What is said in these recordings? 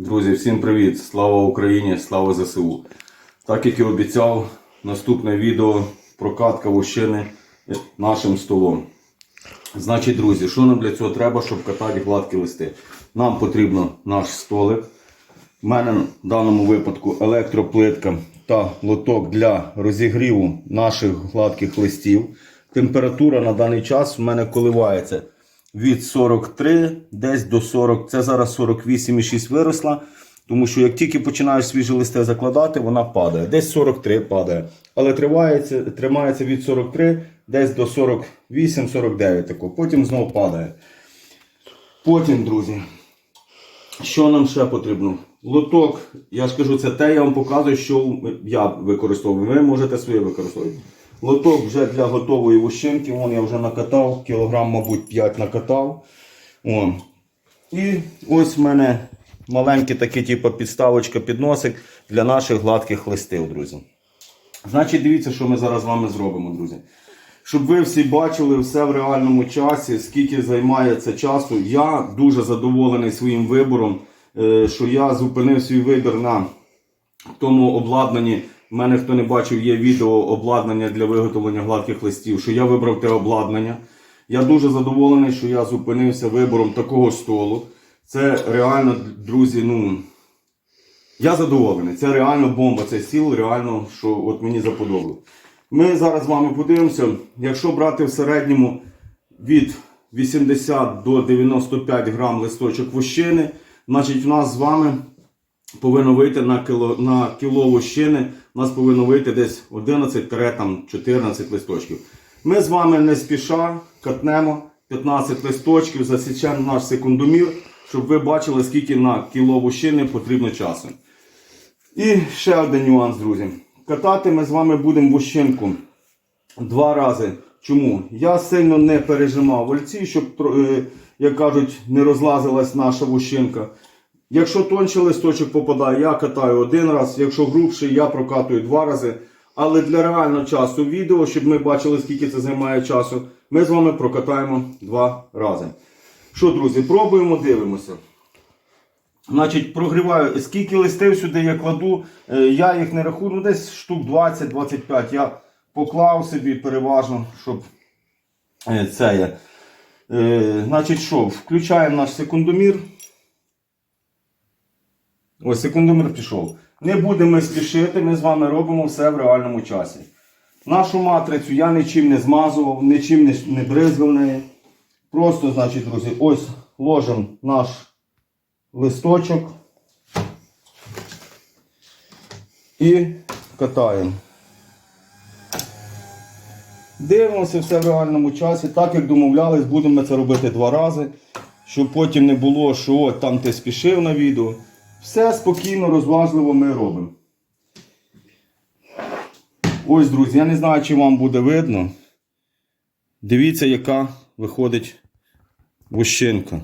Друзі, всім привіт! Слава Україні! Слава ЗСУ! Так як і обіцяв, наступне відео прокатка вощини нашим столом. Значить, друзі, що нам для цього треба, щоб катати гладкі листи? Нам потрібно наш столик. У мене в даному випадку електроплитка та лоток для розігріву наших гладких листів. Температура на даний час в мене коливається від 43 десь до 40. Це зараз 48,6 виросла. Тому що як тільки починаєш свіжі листи закладати, вона падає. Десь 43 падає. Але тримається, тримається від 43 десь до 48-49. тако. Потім знову падає. Потім, друзі, що нам ще потрібно? Лоток, я ж кажу, це те, я вам показую, що я використовую. Ви можете своє використовувати. Лоток вже для готової вощинки. Вон я вже накатав, кілограм, мабуть, 5 накатав. Вон. І ось в мене маленький такий, типу, підставочка, підносик для наших гладких листів, друзі. Значить, дивіться, що ми зараз з вами зробимо, друзі. Щоб ви всі бачили все в реальному часі, скільки займає це часу. Я дуже задоволений своїм вибором, е, що я зупинив свій вибір на тому обладнанні. У мене, хто не бачив, є відео обладнання для виготовлення гладких листів, що я вибрав те обладнання. Я дуже задоволений, що я зупинився вибором такого столу. Це реально, друзі, ну. Я задоволений. Це реально бомба. Цей стіл реально, що от мені заподобав. Ми зараз з вами подивимося, якщо брати в середньому від 80 до 95 грам листочок вощини, значить в нас з вами повинно вийти на кіло, на кіло вощини, у нас повинно вийти десь 11-14 листочків. Ми з вами не спіша катнемо 15 листочків, засічемо наш секундомір, щоб ви бачили, скільки на кіло вощини потрібно часу. І ще один нюанс, друзі. Катати ми з вами будемо вощинку два рази. Чому? Я сильно не пережимав вольці, щоб, е, як кажуть, не розлазилась наша вощинка. Якщо тонший листочок попадає, я катаю один раз, якщо грубший, я прокатую два рази. Але для реального часу відео, щоб ми бачили, скільки це займає часу, ми з вами прокатаємо два рази. Що, друзі, пробуємо, дивимося. Значить, прогріваю, скільки листів сюди я кладу, е, я їх не рахую, ну десь штук 20-25. Я поклав собі переважно, щоб е, це є. Е, Значить, що, включаємо наш секундомір. Ось секундомір пішов. Не будемо спішити, ми з вами робимо все в реальному часі. Нашу матрицю я нічим не змазував, нічим не, не бризгав неї. Просто, значить, друзі, ось ложимо наш листочок і катаємо. Дивимося все в реальному часі. Так як домовлялись, будемо це робити два рази, щоб потім не було, що от там ти спішив на відео. Все спокійно, розважливо ми робимо. Ось, друзі, я не знаю, чи вам буде видно. Дивіться, яка виходить вощинка.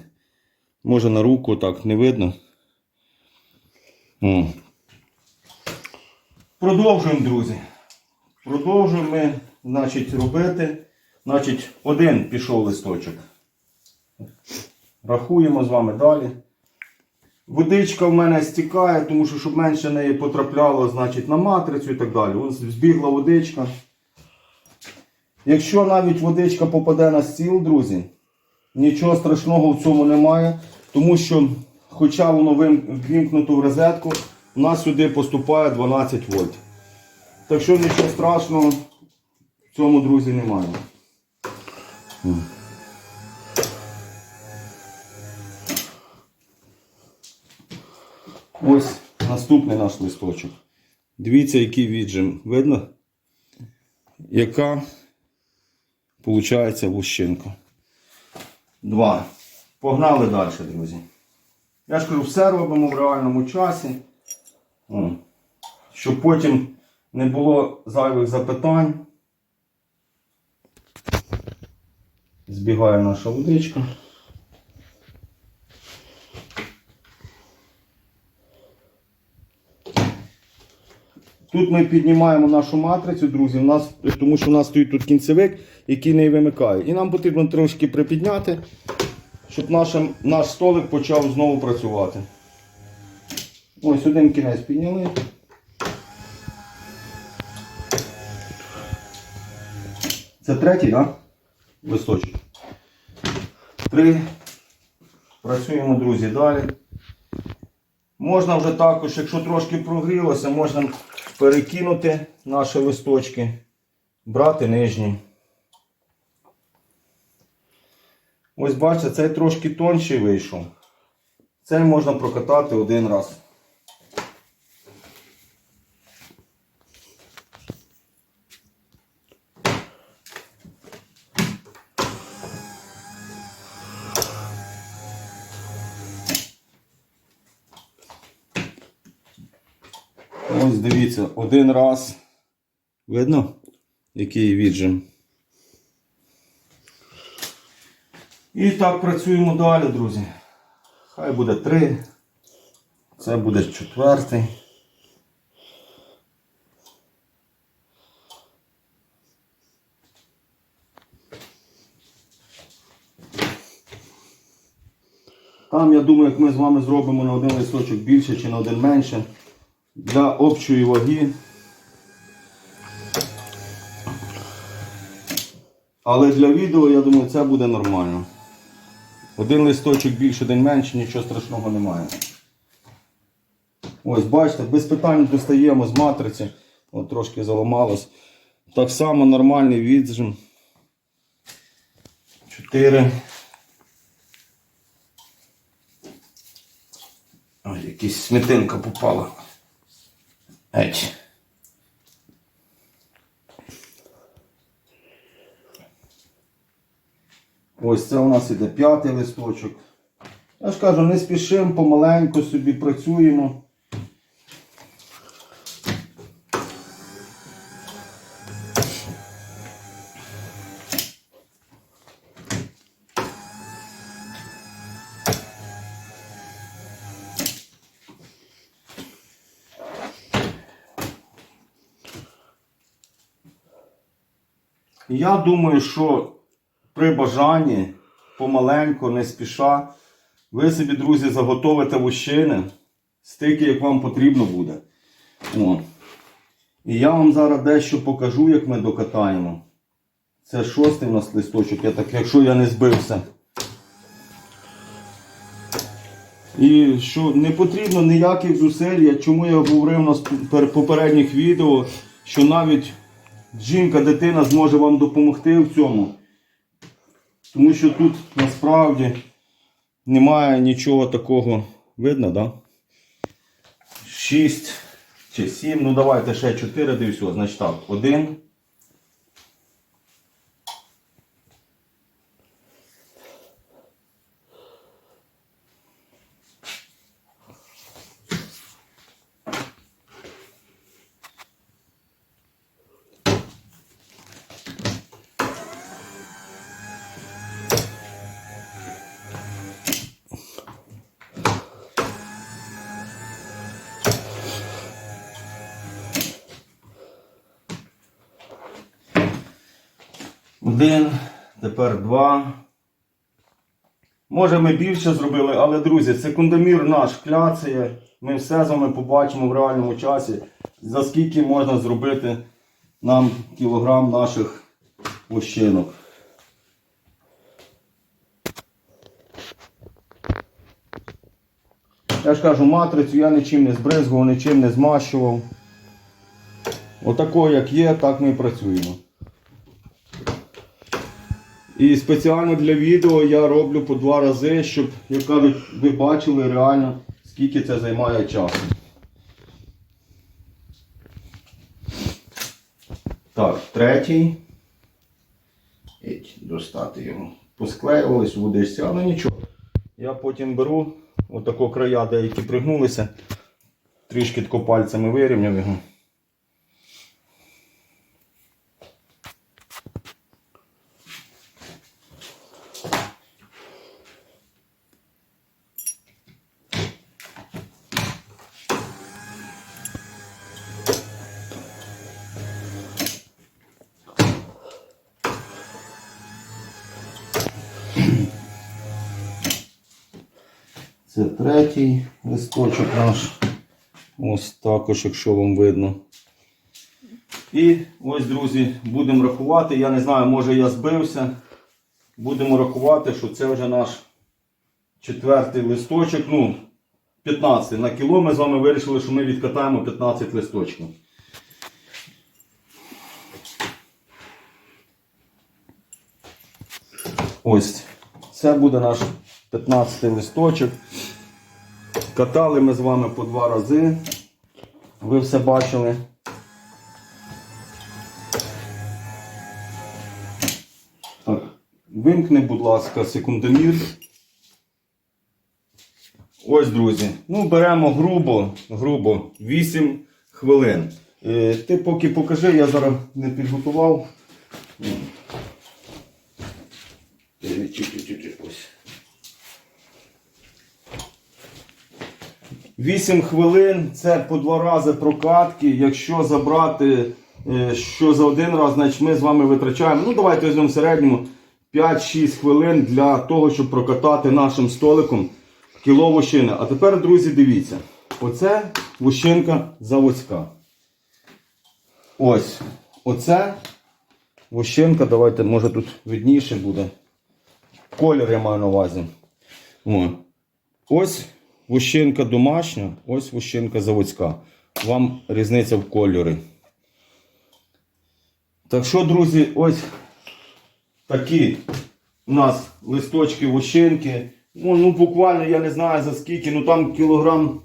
Може на руку так не видно. О. Продовжуємо, друзі. Продовжуємо ми, значить, робити. Значить, один пішов листочок. Рахуємо з вами далі. Водичка в мене стікає, тому що щоб менше неї потрапляло значить, на матрицю і так далі. Ось збігла водичка. Якщо навіть водичка попаде на стіл, друзі, нічого страшного в цьому немає, тому що, хоча воно вим- ввімкнуто в розетку, у нас сюди поступає 12 вольт. Так що нічого страшного в цьому, друзі, немає. Ось наступний наш листочок. Дивіться, який віджим. Видно? Яка виходить вущинка. Два. Погнали далі, друзі. Я ж кажу, все робимо в реальному часі. Щоб потім не було зайвих запитань. Збігає наша водичка. Тут ми піднімаємо нашу матрицю, друзі, у нас, тому що у нас стоїть тут кінцевик, який не вимикає. І нам потрібно трошки припідняти, щоб наша, наш столик почав знову працювати. Ось один кінець підняли. Це третій, так? Да? Листочок. Три. Працюємо, друзі, далі. Можна вже також, якщо трошки прогрілося, можна перекинути наші листочки, брати нижні. Ось бачите, цей трошки тонший вийшов. Цей можна прокатати один раз. Ось дивіться, один раз. Видно, який віджим. І так працюємо далі, друзі. Хай буде три. Це буде четвертий. Там, я думаю, як ми з вами зробимо на один листочок більше чи на один менше. Для общої ваги. Але для відео, я думаю, це буде нормально. Один листочок більше, один менше, нічого страшного немає. Ось, бачите, без питань достаємо з матриці. От трошки заламалось. Так само нормальний віджим. 4. Ой, якась смітинка попала. Еть. Ось це у нас іде п'ятий листочок. Я ж кажу, не спішимо, помаленьку собі працюємо. Я думаю, що при бажанні, помаленьку, не спіша, ви собі, друзі, заготовите вущини стільки, як вам потрібно буде. О. І я вам зараз дещо покажу, як ми докатаємо. Це шостий у нас листочок, я так, якщо я не збився. І що не потрібно ніяких зусиль, чому я говорив на пер- попередніх відео, що навіть жінка, дитина зможе вам допомогти в цьому. Тому що тут насправді немає нічого такого. Видно? Да? 6 чи 7, ну давайте ще 4, де все. Значить так, 1. Один, тепер два. Може ми більше зробили, але, друзі, секундомір наш кляцає. Ми все з вами побачимо в реальному часі, за скільки можна зробити нам кілограм наших ощинок. Я ж кажу, матрицю я нічим не збризгував, нічим не змащував. Отако, як є, так ми і працюємо. І спеціально для відео я роблю по два рази, щоб, як кажуть, ви бачили реально, скільки це займає часу. Так, третій. Еть, достати його. Посклеювались у водичці, але нічого. Я потім беру отако края, деякі пригнулися, трішки тако пальцями вирівняв його. Це третій листочок наш. Ось також, якщо вам видно. І ось, друзі, будемо рахувати. Я не знаю, може я збився. Будемо рахувати, що це вже наш четвертий листочок. Ну, 15 на кіло. Ми з вами вирішили, що ми відкатаємо 15 листочків. Ось. Це буде наш 15 листочок. Катали ми з вами по два рази. Ви все бачили. Так, вимкни, будь ласка, секундомір. Ось, друзі. Ну, беремо грубо, грубо 8 хвилин. Е, ти поки покажи, я зараз не підготував. Е, ось. 8 хвилин це по два рази прокатки. Якщо забрати е, що за один раз, значить ми з вами витрачаємо. Ну, давайте візьмемо в середньому 5-6 хвилин для того, щоб прокатати нашим столиком кіло вощини. А тепер, друзі, дивіться. Оце вощинка заводська. Ось. Оце вощинка. Давайте, може тут видніше буде. Колір я маю на увазі. О. Ось вощинка домашня, ось вощинка заводська. Вам різниця в кольорі. Так що, друзі, ось такі у нас листочки вощинки. Ну, ну буквально я не знаю за скільки, ну там кілограм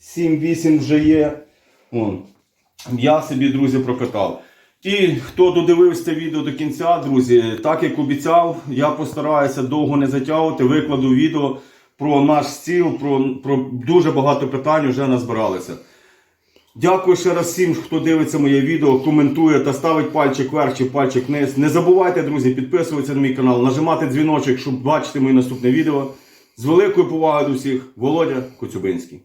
7-8 вже є. Вон. Я собі, друзі, прокатав. І хто додивився це відео до кінця, друзі, так як обіцяв, я постараюся довго не затягувати, викладу відео про наш стіл, про, про дуже багато питань вже назбиралися. Дякую ще раз всім, хто дивиться моє відео, коментує та ставить пальчик вверх чи пальчик вниз. Не забувайте, друзі, підписуватися на мій канал, нажимати дзвіночок, щоб бачити моє наступне відео. З великою повагою до всіх, Володя Коцюбинський.